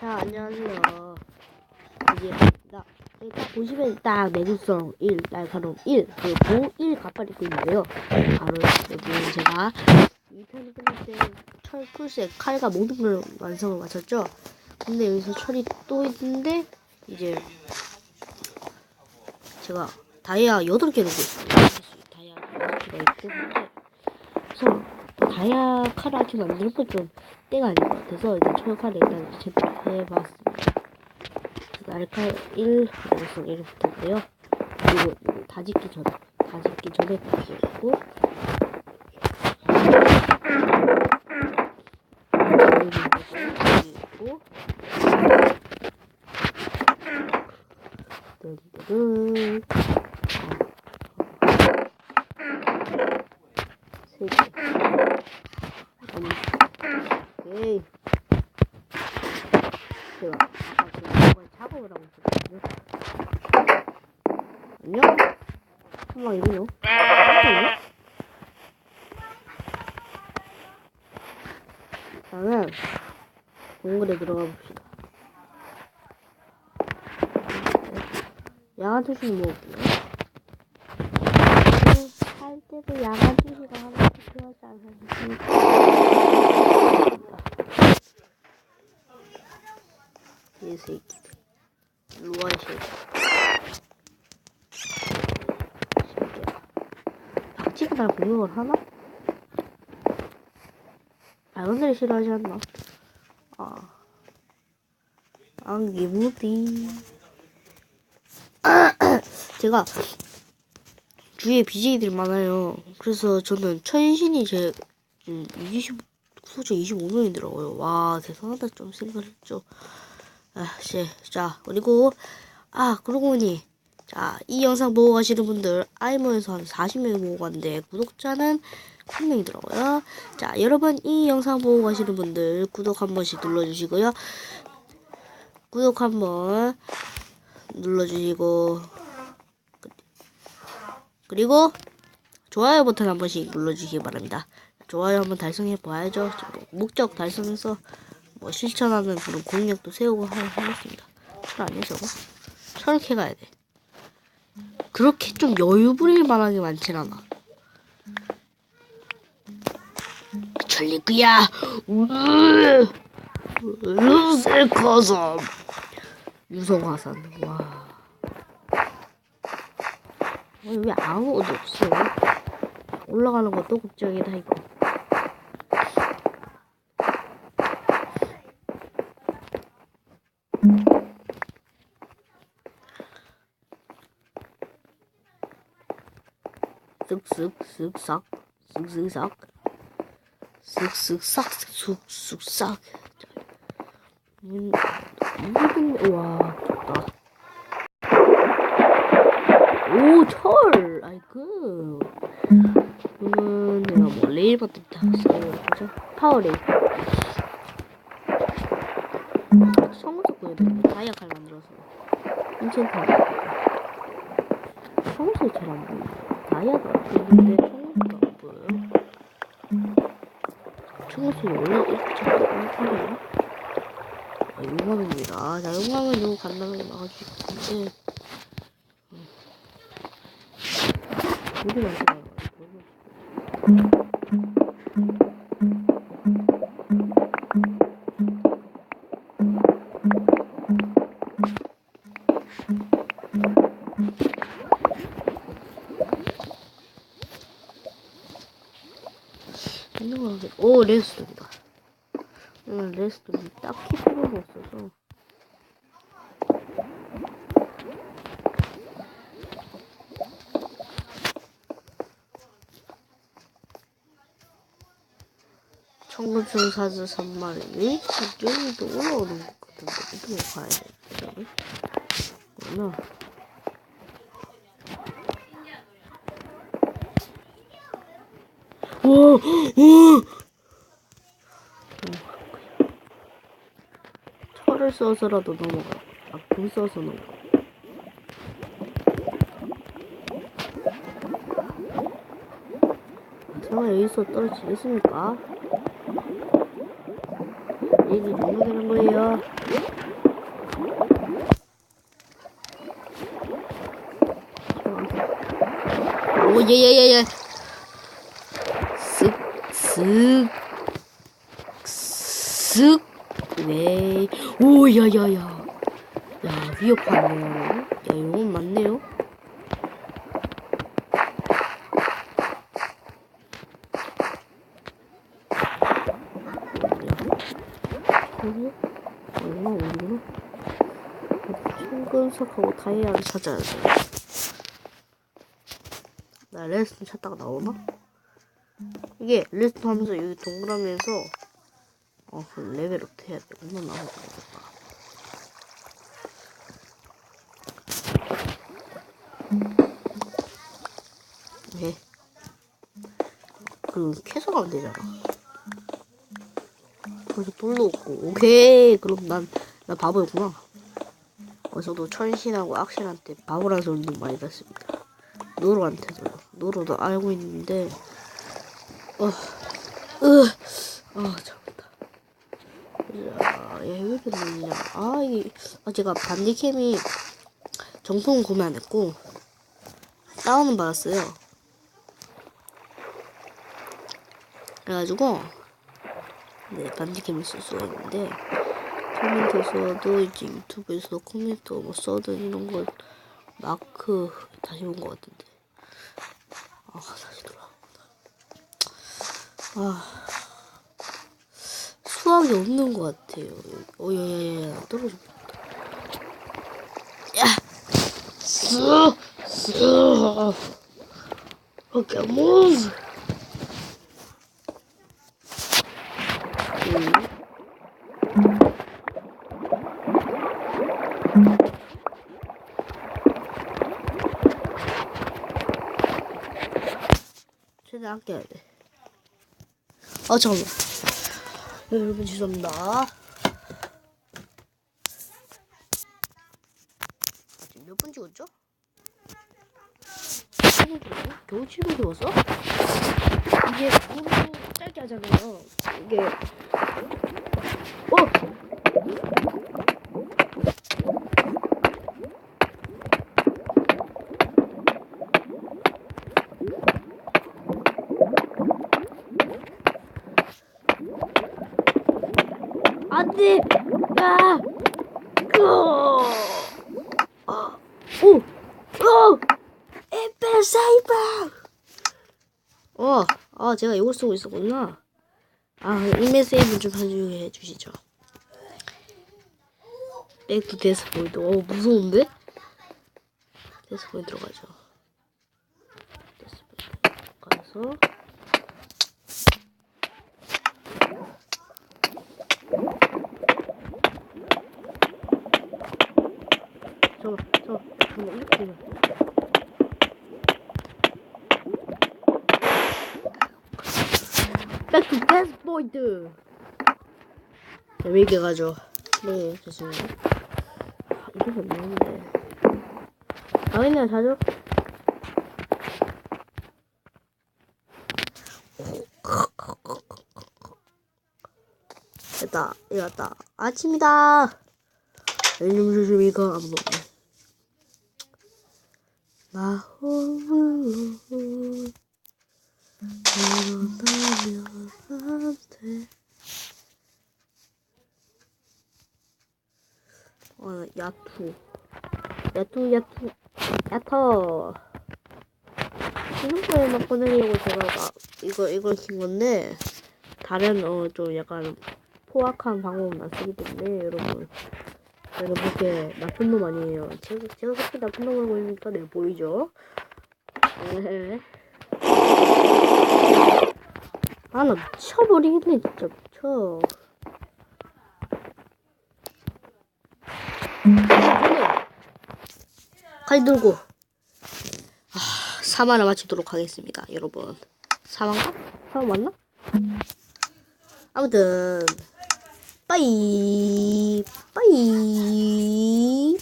자, 안녕하세요. 이지입니다. 딱 보시면 딱 내구성 1, 날카로움 1, 그리고 1 가빨 입고 있는데요. 바로 여기 제가 2편 끝날 때 철 풀셋 칼과 모든 걸 완성을 마쳤죠. 근데 여기서 철이 또 있는데 이제 제가 다이아 8개 놓고 있어요. 다이아 8개가 있고 다이아 칼을 아직 만드는 건좀 때가 아닌 것 같아서 이제 철칼을 일단 제작해봤습니다. 날칼 1, 내구성 1을 붙였고요. 그리고 이거 다짓기 전에, 다짓기 전에 붙였고 그리고 뜬뜨른 세 개. 아니, 오케이. 제가 아까 제가 이걸 작업을 하고 있었거든요. 안녕? 한방 이리요? 잠깐만요. 일단은 동굴에 들어가 봅시다. 양아 투시는 먹을게요. 할 때도 양아 투시가 하나 필요하지 않습니까? 이 새끼들. 루아 새끼. 새끼야. 날 공격을 하나? 발언들이 싫어하지 않나? 아. 안기 무디. 제가 주위에 BJ들이 많아요. 그래서 저는 천신이 제 20, 수저 25명이더라고요. 와, 대단하다. 좀 생각을 했죠. 아, 씨. 자, 그리고, 아, 그러고 보니, 자, 이 영상 보고 가시는 분들, 아이모에서 한 40명이 보고 갔는데, 구독자는 1명이더라고요. 자, 여러분, 이 영상 보고 가시는 분들, 구독 한 번씩 눌러주시고요. 구독 한 번 눌러주시고, 그리고, 좋아요 버튼 한 번씩 눌러주시기 바랍니다. 좋아요 한번 달성해 봐야죠. 목적 달성해서 뭐 실천하는 그런 공약도 세우고 하, 하겠습니다. 철 아니야 저거? 철 캐가야 돼. 그렇게 좀 여유 부릴 만한 게 많진 않아. 철리그야. 셀카섬. 유성화산. 와. 왜 아무것도 없어? 올라가는 것도 걱정이다 이거. 쓱쓱 쓱싹. 쓱쓱싹. 쓱쓱싹 쓱쓱싹. 음, 무슨 와 좋다. 오철! 아이고 그러면 내가 뭐 레일 버튼 다 써보죠? 파워레일 보여야 돼 다이아 칼 만들어서 인챈트 성우석이 잘안 보여 있는데 청소가 안 보여요. 청소 원래 이렇게 작게 안 아, 용광입니다. 자, 용광은 요거 간단하게 막아주실 건데. 음. 물이 많잖 오, 레스톤이다. 오늘 레스톤이 딱히 필요가 없어서. 청구증 사즈 3마리니 여기도 올라오는 것 같은데 어떻게 가야 돼? 뭐나? 오, 오. 철을 써서라도 넘어가. 아, 불 써서 넘어가. 제가 여기서 떨어지겠습니까? 얘기 종료되는 거예요. 오, 예, 예, 예, 예. 쓱, 쓱, 쓱. 네. 오, 야, 야, 야. 야, 위협하네요. 야, 이건 맞네요. 청금석하고 다이아를 찾아야 돼. 나 레스톤 찾다가 나오나? 이게 레스톤 하면서 여기 동그라미에서 어, 그 레벨업 해야 돼. 얼마나 나오지 모르겠다. 네. 그 캐서가면 되잖아. 그래서 돌도 없고 오케이 그럼 난 나 바보였구나. 어서도 천신하고 악신한테 바보라는 소리도 많이 듣습니다. 노로한테도 노로도 알고 있는데 어, 으, 아잠 깐만. 자, 얘왜 이렇게 놀냐? 아 이게 아 제가 반디캠이 정품 구매 안 했고 다운은 받았어요. 그래가지고 네 반디캠을 쓸 수가 있는데 커멘트에서도 이제 유튜브에서 코멘트 뭐 써든 이런 걸 마크 다시 온 것 같은데 아 다시 돌아왔구나 아 수학이 없는 것 같아요 어 야야야 떨어져 야쓰쓰 포켓몬 음. 최대한 아껴야 돼. 아, 잠깐만. 네, 여러분, 죄송합니다. 지금 몇분 찍었죠? 7분 찍었어? 겨우 7분 찍었어? 이게 너무 짧게 하잖아요. 이게. 어! 야! 그! 아, 오! 오! 에페 사이버! 어, 아, 제가 이걸 쓰고 있었구나. 아, 인메 세이브 좀 해주게 해주시죠. 백투 데스보이드. 어, 무서운데? 데스보이드 들어가죠. 데스보이드 가서. 잠깐만, 잠깐만, 잠깐만, 이렇게 되면. 백투 데스보이드! 재밌게 가죠. 네. 아, 이게 없는데. 당연히 자죠? 됐다, 일어났다. 아침이다! 요즘 요즘 이거 아무도 어, 야투. 야투, 야투, 야터. 신혼부에만 꺼내려고 제가 막 이거, 이걸 킨 건데, 다른, 어, 좀 약간 포악한 방법은 안 쓰기 때문에, 여러분. 제가 그렇게 나쁜 놈 아니에요. 제가, 제가 그렇게 나쁜 놈을 보이니까 네, 보이죠? 네. 아, 나 미쳐버리겠네, 진짜 미쳐. 칼 들고. 아, 사만을 마치도록 하겠습니다, 여러분. 사만가? 사만 맞나? 아무튼, 빠이, 빠이.